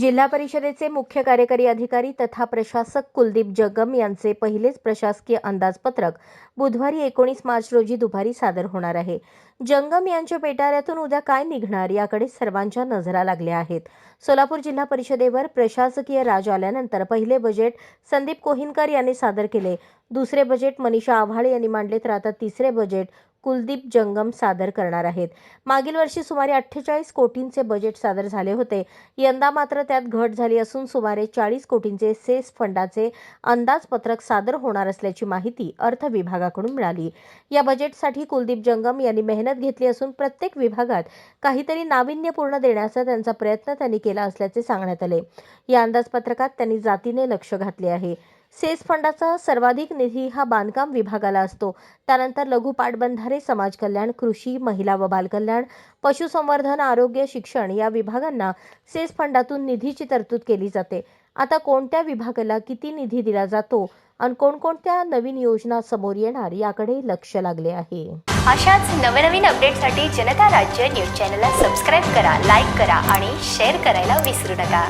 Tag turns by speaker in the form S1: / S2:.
S1: जिल्हा परिषदेचे मुख्य कार्यकारी अधिकारी तथा प्रशासक कुलदीप जगम यांचे पहिलेच प्रशासकीय अंदाजपत्रक बुधवारी एकोणीस मार्च रोजी दुपारी सादर होणार आहे. जंगम यांच्या पेटाऱ्यातून उद्या काय निघणार याकडे सर्वांच्या नजरा लागल्या आहेत. सोलापूर जिल्हा परिषदेवर प्रशासकीय राज आल्यानंतर पहिले बजेट संदीप कोहिनकर यांनी सादर केले. दुसरे बजेट मनीषा आव्हाळे यांनी मांडले तर आता तिसरे बजेट कुलदीप जंगम सादर करणार आहेत. मागील वर्षी सुमारे अठ्ठेचाळीस कोटींचे बजेट सादर झाले होते. यंदा मात्र त्यात घट झाली असून सुमारे चाळीस कोटींचे सेस फंडाचे अंदाजपत्रक सादर होणार असल्याची माहिती अर्थ विभागाकडून मिळाली. या बजेटसाठी कुलदीप जंगम यांनी मेहनत घेतली असून प्रत्येक विभागात काहीतरी नाविन्यपूर्ण देण्याचा त्यांचा प्रयत्न त्यांनी केला असल्याचे सांगण्यात आले. या अंदाजपत्रकात त्यांनी जातीने लक्ष घातले आहे. सेस फंडाचा सर्वाधिक निधी हा बांधकाम विभागाला असतो. त्यानंतर लघु पाटबंधारे समाज कल्याण कृषी महिला व बालकल्याण पशुसंवर्धन आरोग्य शिक्षण या विभागांना सेस फंडातून निधीची तरतूद केली जाते. आता कोणत्या विभागाला किती निधी दिला जातो आणि कोणकोणत्या नवीन योजना समोर येणार याकडे लक्ष लागले आहे.
S2: अशाच नवनवीन अपडेटसाठी जनता राज्य न्यूज चॅनलला सबस्क्राईब करा लाईक करा आणि शेअर करायला विसरू नका.